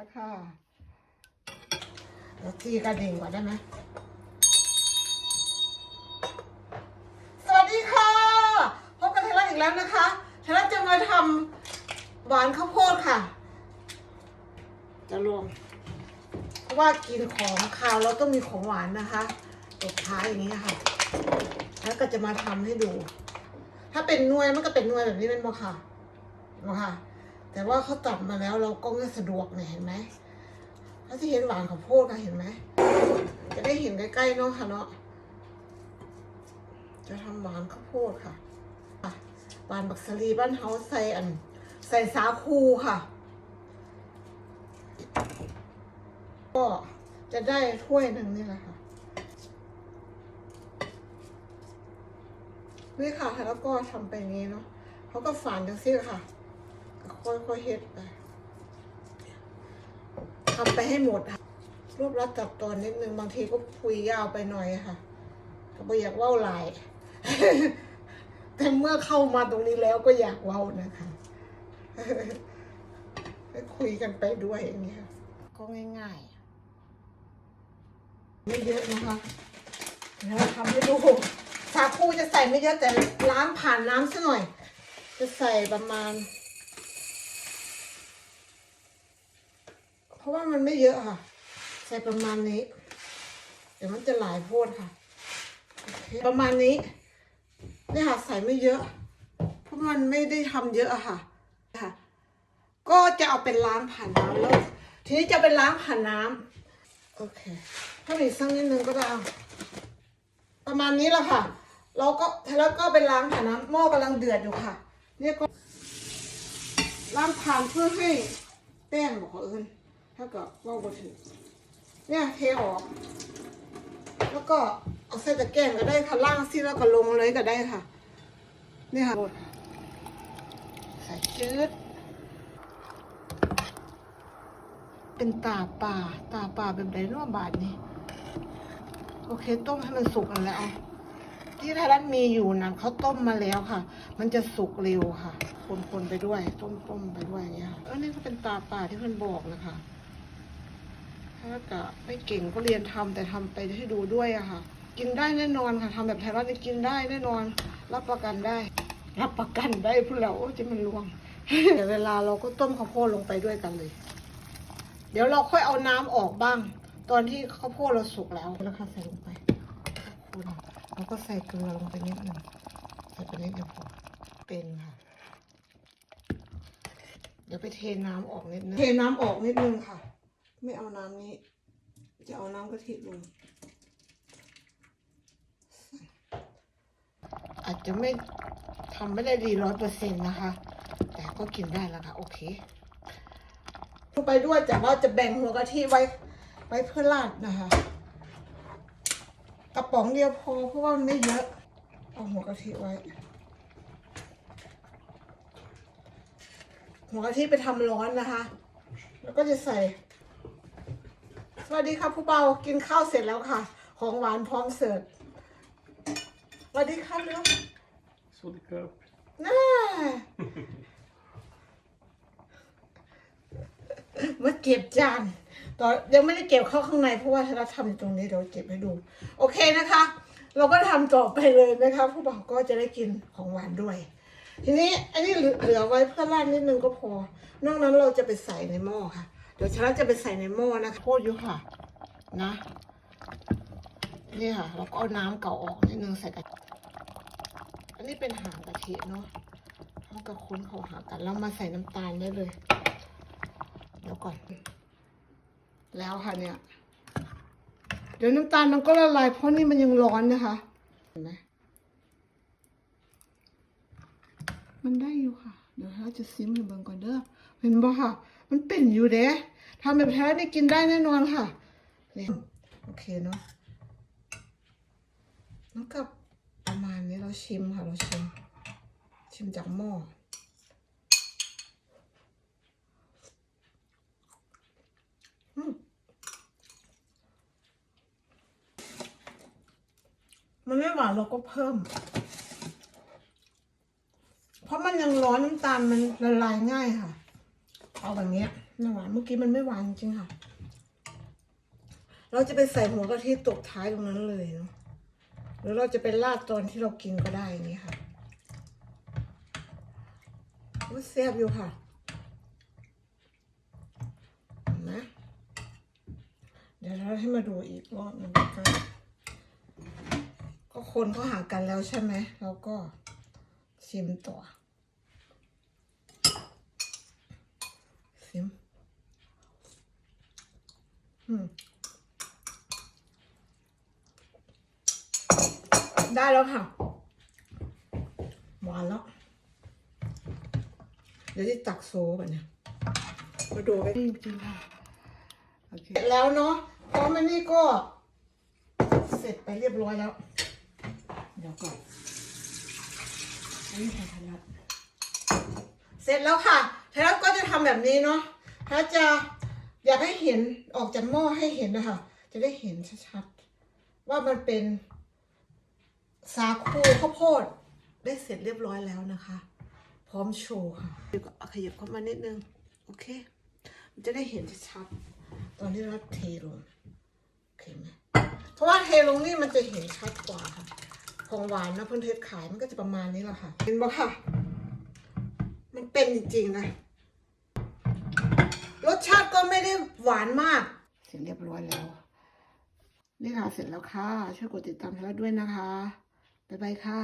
แล้วค่ะเดี๋ยวตีกระดิ่งก่อนได้ไหมสวัสดีค่ะ พบกันเทเลอีกแล้วนะคะ เทเลจะมาทำหวานข้าวโพดค่ะ จะลงเพราะว่ากินของคาวเราต้องมีของหวานนะคะตบท้ายอย่างนี้ค่ะ แล้วก็จะมาทำให้ดู ถ้าเป็นนวยมันก็เป็นนวยแบบนี้เป็นบ่ค่ะบ่ค่ะ แต่ว่าเขาตัดมาแล้วเราก็ไม่สะดวกเนี่ยเห็นไหมถ้าที่เห็นหวานข้าวโพดค่ะเห็นไหมจะได้เห็นใกล้ๆเนาะค่ะเนาะจะทำหวานข้าวโพดค่ะหวานบักสลีบ้านเฮาใส่อัน ใส่สาคูค่ะ ก็จะได้ถ้วยหนึ่งนี่แหละค่ะนี่ค่ะแล้วก็ทำไปนี้เนาะเขาก็ฝานจังซี่ค่ะ ค่อยๆเฮ็ดไปทำไปให้หมดค่ะรวบรัดตัดตอนนิดนึงบางทีก็คุยยาวไปหน่อยค่ะก็ไม่อยากเว้าหลาย แต่เมื่อเข้ามาตรงนี้แล้วก็อยากเว้านะคะให้คุยกันไปด้วยอย่างนี้ค่ะก็ง่ายๆ ไม่เยอะนะคะเดี๋ยวเราทำให้ดูสาคูจะใส่ไม่เยอะแต่ล้างผ่านน้ำซะหน่อย จะใส่ประมาณ เพ ราะว่ามันไม่เยอะค่ะ ใส่ประมาณนี้ เดี๋ยวมันจะหลายโพดค่ะ ประมาณนี้นี่ค่ะใส่ไม่เยอะ เพราะมันไม่ได้ทำเยอะค่ะค่ะ ก็จะเอาเป็นล้างผ่านน้ำแล้วทีนี้จะเป็นล้างผ่านน้ำโอเค ถ้ามีสักนิดนึงก็ได้ประมาณนี้แหละค่ะ เราก็แล้วก็เป็นล้างผ่านน้ำหม้อกำลังเดือดอยู่ค่ะเนี่ยก็ล้างผ่านเพื่อให้แป้งบอกเขาเอิญ ถ้ากิดว่าบถึงเนี่ยเทออก แล้วก็เอาใส่ตะแกรงก็ได้ค่ะล่างซิแล้วก็ลงเลยก็ได้ค่ะนี่ค่ะใส่จืดเป็นตาป่าตาป่าแบบไหนเนอกบาทนี่โอเค ต้มให้มันสุกนั่นแล้ว ที่ทยรัฐมีอยู่นะเขาต้มมาแล้วค่ะ มันจะสุกเร็วค่ะคนๆไปด้วย ต้มๆไปด้วยอย่างเงี้ยเออนี่ก็เป็นตาป่าที่เพื่อนบอกนะคะ ถ้าก็ไม่เก่งก็เรียนทำแต่ทำไปให้ดูด้วยอะค่ะ กินได้แน่นอนค่ะทำแบบไทยรัฐนี่กินได้แน่นอน รับประกันได้ รับประกันได้พูดแล้วโอ้จะมันลวงเดี๋ยวเวลาเราก็ต้มข้าวโพดลงไปด้วยกันเลย เดี๋ยวเราค่อยเอาน้ำออกบ้าง ตอนที่ข้าวโพดเราสุกแล้วแล้วค่ะใส่ลงไปคุณแล้วก็ใส่เกลือลงไปนิดหนึ่งใส่ไปนิดเดียวพอเป็นค่ะเดี๋ยวไปเทน้ำออกนิดนึง เทน้ำออกนิดนึงค่ะ ไม่เอาน้ำนี้ จะเอาน้ำกะทิลง อาจจะไม่ทำไม่ได้ดีร้อยเปอร์เซ็นต์นะคะ แต่ก็กินได้แล้วค่ะ โอเคลงไปด้วยแต่ว่าจะแบ่งหัวกะทิไว้ ไว้เพื่อราดนะคะ กระป๋องเดียวพอเพราะว่ามันไม่เยอะ เอาหัวกะทิไว้ หัวกะทิไปทำร้อนนะคะ แล้วก็จะใส่ สวัสดีค่ะผู้เบากินข้าวเสร็จแล้วค่ะ ของหวานพร้อมเสิร์ฟสวัสดีค่ะเร็ว Så det kan น่ามาเก็บจานตอนยังไม่ได้เก็บเข้าข้างในเพราะว่าถ้าเราทำอยู่ตรงนี้เดี๋ยวเก็บให้ดู โอเคนะคะ เราก็ทำต่อไปเลยนะคะ ผู้บ่าวก็จะได้กินของหวานด้วย ทีนี้อันนี้เหลือเหลือไว้เพื่อราดนิดนึงก็พอ นอกนั้นเราจะไปใส่ในหม้อค่ะ เดี๋ยวฉันจะไปใส่ในหม้อนะคะโคตรอยู่ค่ะ นะนี่ค่ะ เราก็เอาน้ำเก่าออกนิดนึงใส่กะทิอันนี้เป็นหางกะทิเนาะแล้วก็ค้นเขาหากันแล้วมาใส่น้ำตาลได้เลย เดี๋ยวก่อน แล้วค่ะเนี่ย เดี๋ยวน้ำตาลมันก็ละลายเพราะนี่มันยังร้อนนะคะเห็นไหมมันได้อยู่ค่ะ เดี๋ยวเราจะซิมให้เบิ่งก่อนเด้อ เห็นบ่ค่ะ มันเป็นอยู่เด้ทำแบบแท้นี่กินได้แน่นอนค่ะนี่โอเคเนาะแล้วก็ประมาณนี้เราชิมค่ะเราชิม ชิมจากหม้อมันไม่หวานเราก็เพิ่ม เพราะมันยังร้อนน้ำตาลมันละลายง่ายค่ะ เอาแบบเนี้ยน้ำหวานเมื่อกี้มันไม่หวานจริงๆค่ะ เราจะไปใส่หัวกะทิตกท้ายตรงนั้นเลยเนาะหรือเราจะไปราดตอนที่เรากินก็ได้อย่างนี้ค่ะว่าแซ่บอยู่ค่ะเห็นไหมเดี๋ยวเราให้มาดูอีกรอบหนึงกันก็คนเขาหากันแล้วใช่ไหมเราก็ชิมต่อ ชิมอืมได้แล้วค่ะ หวานแล้ว เดี๋ยวจะตักโซ่กันเนี่ยมาดูกันจริงๆค่ะ โอเค แล้วเนาะพร้อมอันนี้ก็ เสร็จไปเรียบร้อยแล้ว เดี๋ยวก่อนอันนี้ไทยทันรัฐเสร็จแล้วค่ะ ไทยรัฐก็จะทำแบบนี้เนาะถ้าจะอยากให้เห็นออกจากหม้อให้เห็นนะคะ จะได้เห็นชัดๆ ว่ามันเป็นสาคูข้าวโพดได้เสร็จเรียบร้อยแล้วนะคะ พร้อมโชว์ค่ะเดี๋ยวขยับเข้ามานิดนึง โอเค มันจะได้เห็นชัดๆ ตอนที่เราเทลงโอเคไหมเพราะว่าเทลงนี่มันจะเห็นชัดกว่าค่ะ ของหวานนะเพื่อนเทศขายมันก็จะประมาณนี้แหละค่ะ เห็นบ่ค่ะ เป็นจริงๆนะ รสชาติก็ไม่ได้หวานมาก เสร็จเรียบร้อยแล้ว นี่ค่ะเสร็จแล้วค่ะ ช่วยกดติดตามให้เราด้วยนะคะ บ๊ายบายค่ะ